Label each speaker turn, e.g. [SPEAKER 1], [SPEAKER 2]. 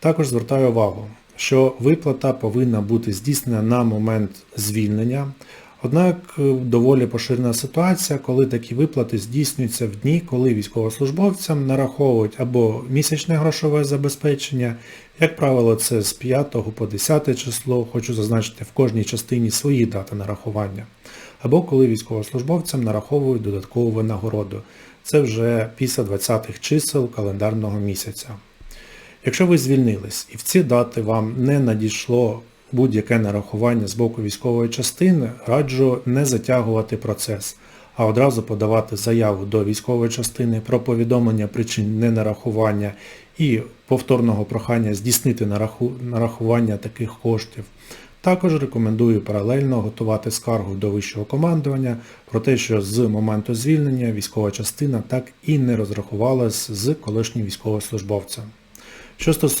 [SPEAKER 1] Також звертаю увагу, що виплата повинна бути здійснена на момент звільнення. Однак е, доволі поширена ситуація, коли такі виплати здійснюються в дні, коли військовослужбовцям нараховують або місячне грошове забезпечення, як правило, це з 5 по 10 число, хочу зазначити в кожній частині свої дати нарахування, або коли військовослужбовцям нараховують додаткову винагороду. Це вже після 20-х чисел календарного місяця. Якщо ви звільнились і в ці дати вам не надійшло будь-яке нарахування з боку військової частини, раджу не затягувати процес, а одразу подавати заяву до військової частини про повідомлення причин ненарахування і повторного прохання здійснити нараху- нарахування таких коштів. Також рекомендую паралельно готувати скаргу до вищого командування про те, що з моменту звільнення військова частина так і не розрахувалась з колишнім військовослужбовцем. Що стосується